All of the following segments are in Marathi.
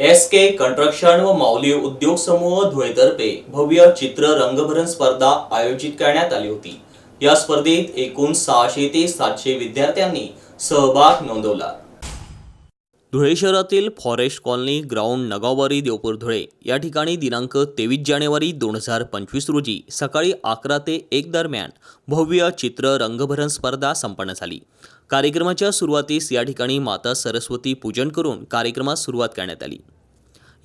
एस के कंस्ट्रक्शन व माऊली उद्योग समूह धुळेतर्फे भव्य चित्र रंगभरण स्पर्धा आयोजित करण्यात आली होती. या स्पर्धेत एकूण सहाशे ते सातशे विद्यार्थ्यांनी सहभाग नोंदवला. धुळे शहरातील फॉरेस्ट कॉलनी ग्राउंड नगावारी देवपूर धुळे या ठिकाणी दिनांक तेवीस जानेवारी दोन हजार पंचवीस रोजी सकाळी अकरा ते एक दरम्यान भव्य चित्र रंगभरण स्पर्धा संपन्न झाली. कार्यक्रमाच्या सुरुवातीस या ठिकाणी माता सरस्वती पूजन करून कार्यक्रमास सुरुवात करण्यात आली.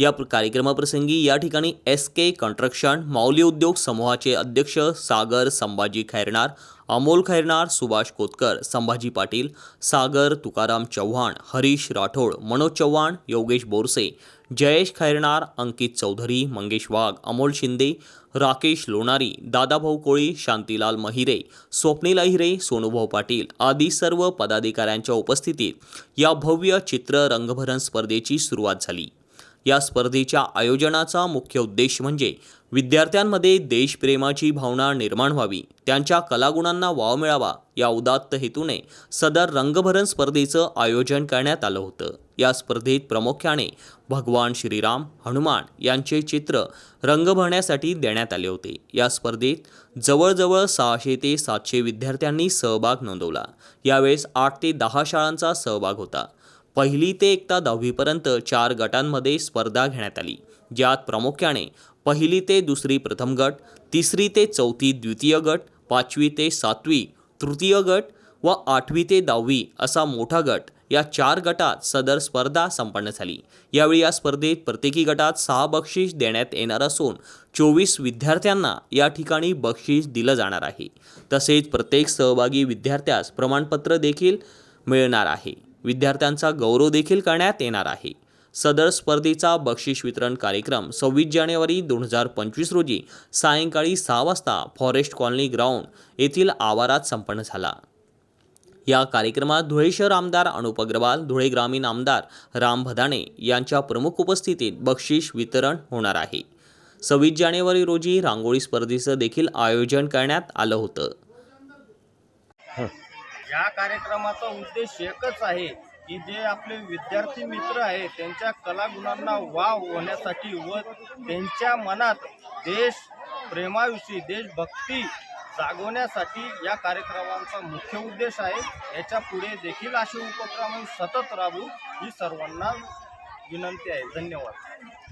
या कार्यक्रमाप्रसंगी या ठिकाणी एस के कन्स्ट्रक्शन माऊली उद्योग समूहाचे अध्यक्ष सागर संभाजी खैरनार अमोल खैरनार सुभाष कोतकर संभाजी पाटील सागर तुकाराम चव्हाण हरीश राठोड मनोज चव्हाण योगेश बोरसे जयेश खैरनार अंकित चौधरी मंगेश वाघ अमोल शिंदे राकेश लोणारी दादाभाऊ कोळी शांतीलाल महिरे स्वप्नील अहिरे सोनूभाऊ पाटील आदी सर्व पदाधिकाऱ्यांच्या उपस्थितीत या भव्य चित्र रंगभरण स्पर्धेची सुरुवात झाली. या स्पर्धेच्या आयोजनाचा मुख्य उद्देश म्हणजे विद्यार्थ्यांमध्ये देशप्रेमाची भावना निर्माण व्हावी त्यांच्या कलागुणांना वाव मिळावा या उदात्त हेतूने सदर रंगभरण स्पर्धेचं आयोजन करण्यात आलं होतं. या स्पर्धेत प्रामुख्याने भगवान श्रीराम हनुमान यांचे चित्र रंग भरण्यासाठी देण्यात आले होते. या स्पर्धेत जवळजवळ सहाशे ते सातशे विद्यार्थ्यांनी सहभाग नोंदवला. यावेळेस आठ ते दहा शाळांचा सहभाग होता. पहिली ते एकता दहावीपर्यंत चार गटांमध्ये स्पर्धा घेण्यात आली ज्यात प्रामुख्याने पहिली ते दुसरी प्रथम गट तिसरी ते चौथी द्वितीय गट पाचवी ते सातवी तृतीय गट व आठवी ते दहावी असा मोठा गट या चार गटात सदर स्पर्धा संपन्न झाली. यावेळी या स्पर्धेत प्रत्येकी गटात सहा बक्षीस देण्यात येणार असून चोवीस विद्यार्थ्यांना या ठिकाणी बक्षीस दिलं जाणार आहे. तसेच प्रत्येक सहभागी विद्यार्थ्यास प्रमाणपत्र देखील मिळणार आहे. विद्यार्थ्यांचा गौरव देखील करण्यात येणार आहे. सदर स्पर्धेचा बक्षीस वितरण कार्यक्रम सव्वीस जानेवारी दोन हजार पंचवीस रोजी सायंकाळी सहा वाजता फॉरेस्ट कॉलनी ग्राउंड येथील आवारात संपन्न झाला. या कार्यक्रमात धुळे शहर आमदार अनुप अग्रवाल धुळे ग्रामीण आमदार राम भदाणे यांच्या प्रमुख उपस्थितीत बक्षीस वितरण होणार आहे. सव्वीस जानेवारी रोजी रांगोळी स्पर्धेचं देखील आयोजन करण्यात आलं होतं. या कार्यक्रमाचा उद्देश एकच आहे की जे आपले विद्यार्थी मित्र आहे त्यांच्या कलागुणांना वाव होण्यासाठी व त्यांच्या मनात देश प्रेमाविषयी देशभक्ती जागवण्यासाठी या कार्यक्रमांचा मुख्य उद्देश आहे. याच्यापुढे देखील असे उपक्रम सतत राबू ही सर्वांना विनंती आहे. धन्यवाद.